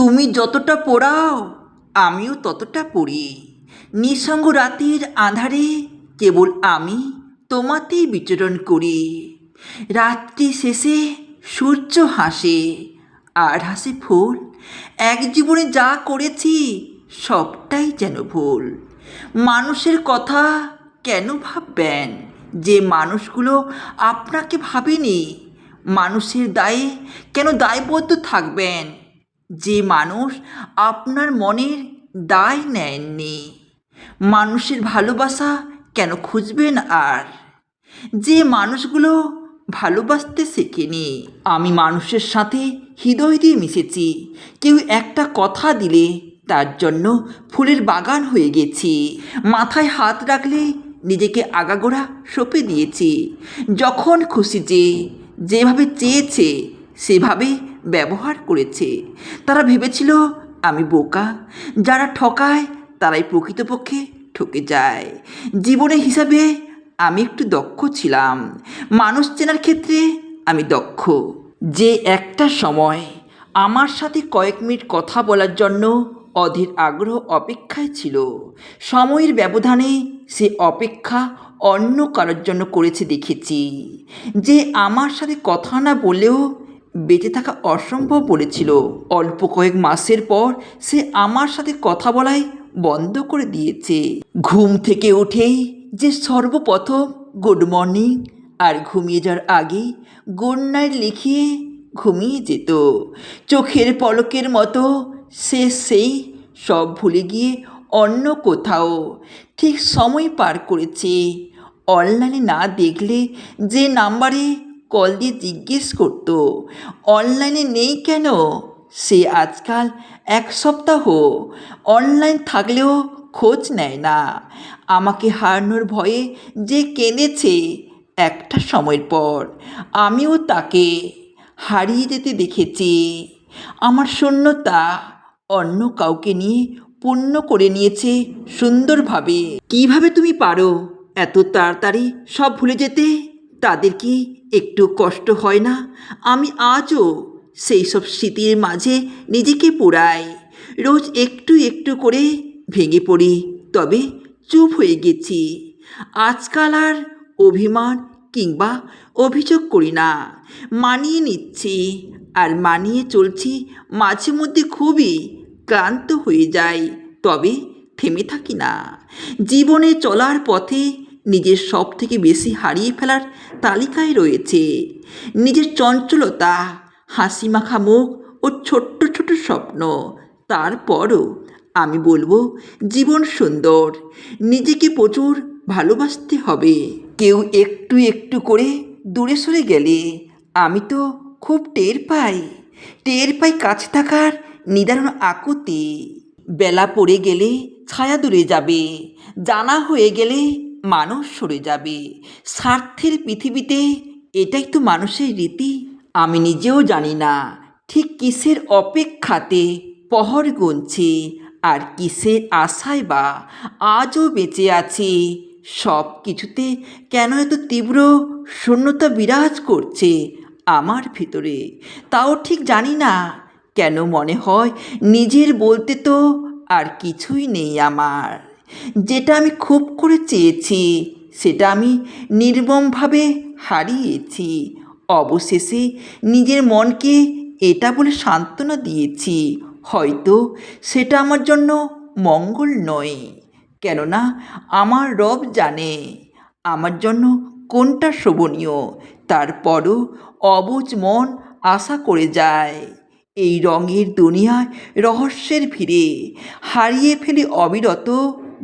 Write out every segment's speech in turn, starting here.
তুমি যতটা পড়াও, আমিও ততটা পড়ি। নিঃসঙ্গ রাতের আধারে কেবল আমি তোমাতেই বিচরণ করি। রাত্রি শেষে সূর্য হাসে, আর হাসে ফুল। এক জীবনে যা করেছি, সবটাই যেন ভুল। মানুষের কথা কেন ভাববেন? যে মানুষগুলো আপনাকে ভাবেনি, মানুষের দায়ে কেন দায়বদ্ধ থাকবেন? যে মানুষ আপনার মনের দায় নেননি মানুষের ভালোবাসা কেন খুঁজবেন আর? যে মানুষগুলো ভালোবাসতে শেখেনি, আমি মানুষের সাথে হৃদয় দিয়ে মিশেছি। কেউ একটা কথা দিলে তার জন্য ফুলের বাগান হয়ে গেছি। মাথায় হাত রাখলে নিজেকে আগাগোড়া সঁপে দিয়েছি। যখন খুশি যে, যেভাবে চেয়েছে, সেভাবে ব্যবহার করেছে। তারা ভেবেছিল, আমি বোকা। যারা ঠকায়, তারাই প্রকৃতপক্ষে ঠকে যায়। জীবনের হিসাবে আমি একটু দক্ষ ছিলাম। মানুষ চেনার ক্ষেত্রে আমি দক্ষ। যে একটা সময় আমার সাথে কয়েক মিনিট কথা বলার জন্য অধীর আগ্রহ অপেক্ষায় ছিল। সময়ের ব্যবধানে সে অপেক্ষা অন্য কারোর জন্য করেছে দেখেছি। যে আমার সাথে কথা না বললেও বেঁচে থাকা অসম্ভব বলেছিল। অল্প কয়েক মাসের পর সে আমার সাথে কথা বলাই বন্ধ করে দিয়েছে। ঘুম থেকে উঠেই যে সর্বপ্রথম গুড মর্নিং আর ঘুমিয়ে যাওয়ার আগে গুড নাইট লিখিয়ে ঘুমিয়ে যেত। চোখের পলকের মতো সে সেই সব ভুলে গিয়ে অন্য কোথাও ঠিক সময় পার করেছে। অনলাইনে না দেখলে যে নাম্বারে কল দিয়ে জিজ্ঞেস করতো, অনলাইনে নেই কেন? সে আজকাল এক সপ্তাহ অনলাইন থাকলেও খোঁজ নেয় না। আমাকে হারানোর ভয়ে যে কেঁদেছে একটা সময়ের পর, আমিও তাকে হারিয়ে যেতে দেখেছি। আমার শূন্যতা অন্য কাউকে নিয়ে পূর্ণ করে নিয়েছে সুন্দরভাবে। কীভাবে তুমি পারো এত তাড়াতাড়ি সব ভুলে যেতে? তাদের কি একটু কষ্ট হয় না? আমি আজও সেই সব স্মৃতির মাঝে নিজেকে পোড়াই। রোজ একটু একটু করে ভেঙে পড়ি, তবে চুপ হয়ে গেছি। আজকাল আর অভিমান কিংবা অভিযোগ করি না। মানিয়ে নিচ্ছি আর মানিয়ে চলছি মাঝে মধ্যে খুবই ক্লান্ত হয়ে যাই, তবে থেমে থাকি না। জীবনে চলার পথে নিজের সব থেকে বেশি হারিয়ে ফেলার তালিকায় রয়েছে। নিজের চঞ্চলতা হাসি মাখা মুখ ও ছোট্ট ছোট স্বপ্ন। তারপরও আমি বলব, জীবন সুন্দর। নিজেকে প্রচুর ভালোবাসতে হবে। কেউ একটু একটু করে দূরে সরে গেলে আমি তো খুব টের পাই। টের পাই কাছে থাকার নিদারুণ আকুতি। বেলা পড়ে গেলে ছায়া দূরে যাবে। জানা হয়ে গেলে মানুষ সরে যাবে। স্বার্থের পৃথিবীতে এটাই তো মানুষের রীতি। আমি নিজেও জানি না ঠিক কিসের অপেক্ষাতে পহর গুনছে আর কিসের আশায় বা আজও বেঁচে আছে। সব কিছুতে কেন এত তীব্র শূন্যতা বিরাজ করছে আমার ভিতরে? তাও ঠিক জানি না কেন মনে হয় নিজের বলতে তো আর কিছুই নেই আমার। যেটা আমি খুব করে চেয়েছি, সেটা আমি নির্মমভাবে হারিয়েছি। অবশেষে নিজের মনকে এটা বলে সান্ত্বনা দিয়েছি, হয়তো সেটা আমার জন্য মঙ্গল নয়। কেননা আমার রব জানে আমার জন্য কোনটা শোভনীয়, তারপরও অবুজ মন আশা করে যায়। এই রঙের দুনিয়ায় রহস্যের ভিড়ে হারিয়ে ফেলি অবিরত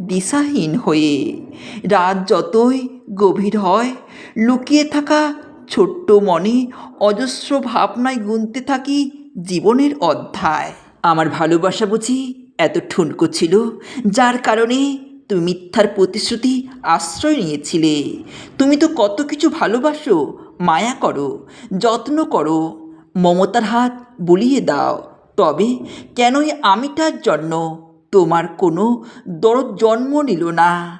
দিশাহীন হয়ে। রাত যতই গভীর হয়, লুকিয়ে থাকা ছোট্ট মনে অজস্র ভাবনায় গুনতে থাকি জীবনের অধ্যায়। আমার ভালোবাসা বুঝি এত ঠুনকো ছিল, যার কারণে তুমি মিথ্যার প্রতিশ্রুতি আশ্রয় নিয়েছিলে। তুমি তো কত কিছু ভালোবাসো, মায়া করো, যত্ন করো, মমতার হাত বুলিয়ে দাও, তবে কেনই আমিটার জন্য তোমার কোনো দরদ জন্ম নিল না।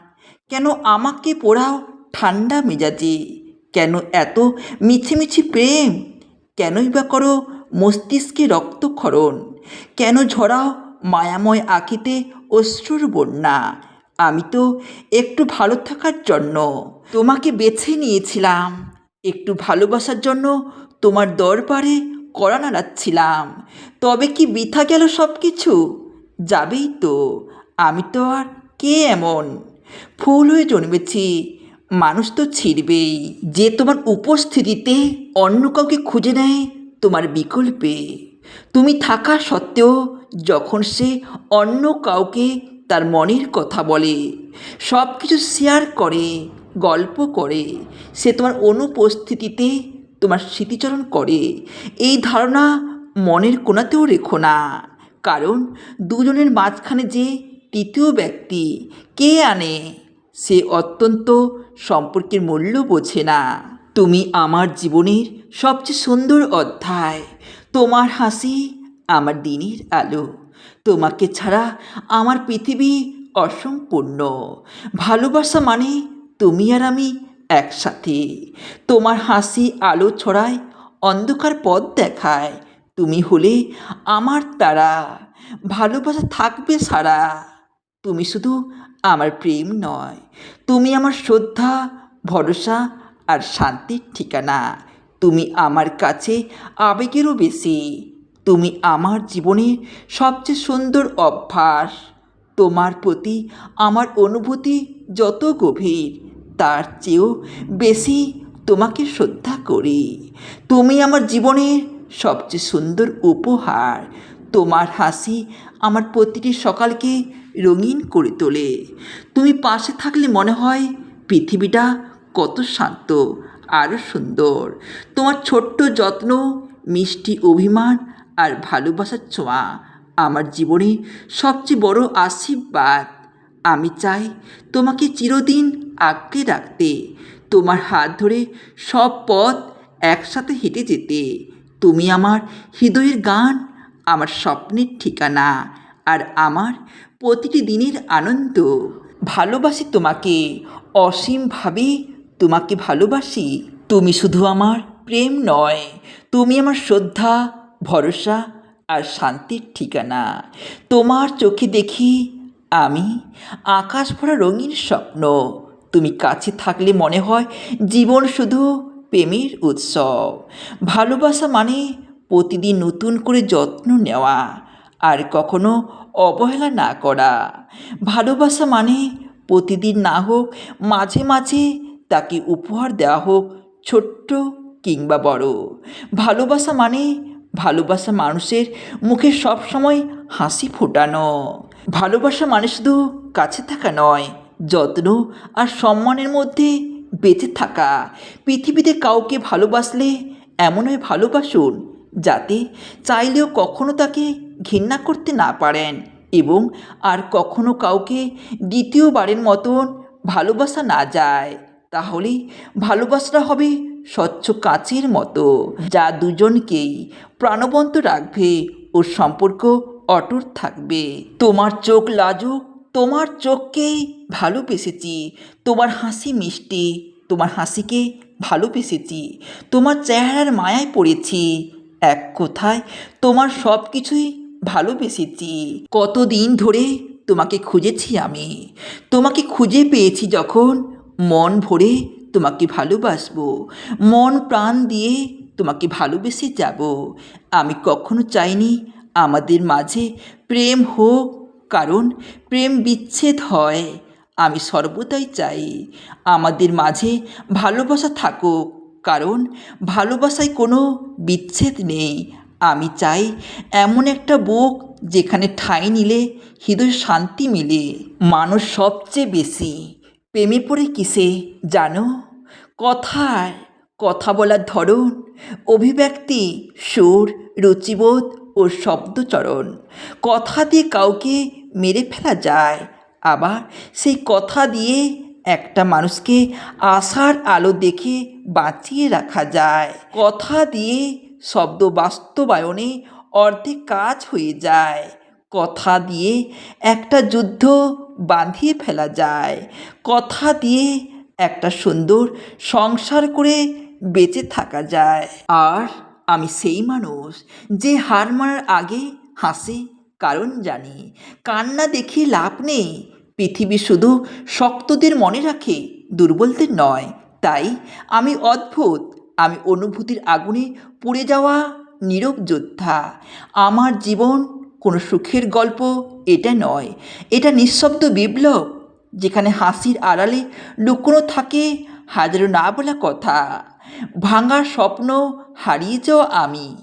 কেন আমাকে পোড়াও ঠান্ডা মেজাজে? কেন এত মিছিমিছি প্রেম? কেনই বা করো মস্তিষ্কে রক্তক্ষরণ? কেন ঝরাও মায়াময় আঁকিতে অশ্রুর বন্যা? আমি তো একটু ভালো থাকার জন্য তোমাকে বেছে নিয়েছিলাম। একটু ভালোবাসার জন্য তোমার দরবারে কড়া নাড়াচ্ছিলাম। তবে কি বৃথা গেল সব কিছু যাবেই তো। আমি তো আর কে এমন? ফুল হয়ে জন্মেছি, মানুষ তো ছিড়বেই। যে তোমার উপস্থিতিতে অন্য কাউকে খুঁজে নেয়, তোমার বিকল্পে। তুমি থাকা সত্ত্বেও যখন সে অন্য কাউকে তার মনের কথা বলে সব কিছু শেয়ার করে, গল্প করে, সে তোমার অনুপস্থিতিতে তোমার স্মৃতিচরণ করে, এই ধারণা মনের কোণাতেও রেখো না। কারণ দুজনের মাঝখানে যে তৃতীয় ব্যক্তি কে আনে, সে অত্যন্ত সম্পর্কের মূল্য বোঝে না। তুমি আমার জীবনের সবচেয়ে সুন্দর অধ্যায়। তোমার হাসি আমার দিনের আলো। তোমাকে ছাড়া আমার পৃথিবী অসম্পূর্ণ। ভালোবাসা মানে তুমি আর আমি একসাথে। তোমার হাসি আলো ছড়ায় অন্ধকার পথ দেখায়। তুমি হলে আমার তারা। ভালোবাসা থাকবে সারা। তুমি শুধু আমার প্রেম নয়, তুমি আমার শ্রদ্ধা, ভরসা আর শান্তির ঠিকানা। তুমি আমার কাছে আবেগেরও বেশি। তুমি আমার জীবনের সবচেয়ে সুন্দর অভ্যাস। তোমার প্রতি আমার অনুভূতি যত গভীর, তার চেয়েও বেশি তোমাকে শ্রদ্ধা করি। তুমি আমার জীবনের সবচেয়ে সুন্দর উপহার। তোমার হাসি আমার প্রতিটি সকালকে রঙিন করে তোলে। তুমি পাশে থাকলে মনে হয় পৃথিবীটা কত শান্ত আরও সুন্দর। তোমার ছোট্ট যত্ন, মিষ্টি অভিমান আর ভালোবাসার ছোঁয়া আমার জীবনে সবচেয়ে বড় আশীর্বাদ। আমি চাই তোমাকে চিরদিন আঁকড়ে রাখতে, তোমার হাত ধরে সব পথ একসাথে হেঁটে যেতে। তুমি আমার হৃদয়ের গান, আমার স্বপ্নের ঠিকানা আর আমার প্রতিটি দিনের আনন্দ। ভালোবাসি তোমাকে, অসীমভাবে তোমাকে ভালোবাসি। তুমি শুধু আমার প্রেম নয়, তুমি আমার শ্রদ্ধা, ভরসা আর শান্তির ঠিকানা। তোমার চোখে দেখি আমি আকাশ ভরা রঙিন স্বপ্ন। তুমি কাছে থাকলে মনে হয় জীবন শুধু প্রেমের উৎসব। ভালোবাসা মানে প্রতিদিন নতুন করে যত্ন নেওয়া, আর কখনো অবহেলা না করা। ভালোবাসা মানে প্রতিদিন না হোক, মাঝে মাঝে তাকে উপহার দেওয়া হোক, ছোট্ট কিংবা বড়। ভালোবাসা মানে ভালোবাসা মানুষের মুখে সবসময় হাসি ফোটানো। ভালোবাসা মানে শুধু কাছে থাকা নয়, যত্ন আর সম্মানের মধ্যে বেঁচে থাকা। পৃথিবীতে কাউকে ভালোবাসলে এমনই ভালোবাসুন, যাতে চাইলেও কখনো তাকে ঘৃণা করতে না পারেন এবং আর কখনো কাউকে দ্বিতীয়বারের মতন ভালোবাসা না যায়। তাহলে ভালোবাসাটা হবে স্বচ্ছ কাচের মতো, যা দুজনকেই প্রাণবন্ত রাখবে ও সম্পর্ক অটুট থাকবে। তোমার চোখ লাজুক তোমার চোখকেই ভালোবেসেছি, তোমার হাসি মিষ্টি, তোমার হাসিকে ভালোবেসেছি, তোমার চেহারার মায়ায় পড়েছি, এক কথায় তোমার সব কিছুই ভালোবেসেছি। কতদিন ধরে তোমাকে খুঁজেছি আমি, তোমাকে খুঁজে পেয়েছি যখন মন ভরে তোমাকে ভালোবাসবো, মন প্রাণ দিয়ে তোমাকে ভালোবেসে যাব। আমি কখনো চাইনি আমাদের মাঝে প্রেম হোক কারণ প্রেম বিচ্ছেদ হয়। আমি সর্বদাই চাই আমাদের মাঝে ভালোবাসা থাকুক, কারণ ভালোবাসায় কোনো বিচ্ছেদ নেই। আমি চাই এমন একটা বুক যেখানে ঠাঁই নিলে হৃদয় শান্তি মিলে। মানুষ সবচেয়ে বেশি প্রেমে পড়ে কিসে জানো? কথায় কথা বলার ধরন, অভিব্যক্তি, সুর, রুচিবোধ ও শব্দচরণ। কথা দিয়ে কাউকে মেরে ফেলা যায়। আবার সেই কথা দিয়ে একটা মানুষকে আশার আলো দেখে বাঁচিয়ে রাখা যায়। কথা দিয়ে শব্দ বাস্তবায়নে অর্ধেক কাজ হয়ে যায়। কথা দিয়ে একটা যুদ্ধ বাঁধিয়ে ফেলা যায়। কথা দিয়ে একটা সুন্দর সংসার করে বেঁচে থাকা যায়। আর আমি সেই মানুষ যে হার মারার আগে হাসি কারণ জানি। কান্না দেখে লাভ নেই। পৃথিবী শুধু শক্তদের মনে রাখে, দুর্বলদের নয়। তাই আমি অদ্ভুত। আমি অনুভূতির আগুনে পুড়ে যাওয়া নীরব যোদ্ধা। আমার জীবন কোনো সুখের গল্প, এটা নয়। এটা নিঃশব্দ বিপ্লব, যেখানে হাসির আড়ালে লুকোনো থাকে হাজারো না বলা কথা। ভাঙা স্বপ্ন হারিয়ে যাওয়া আমি।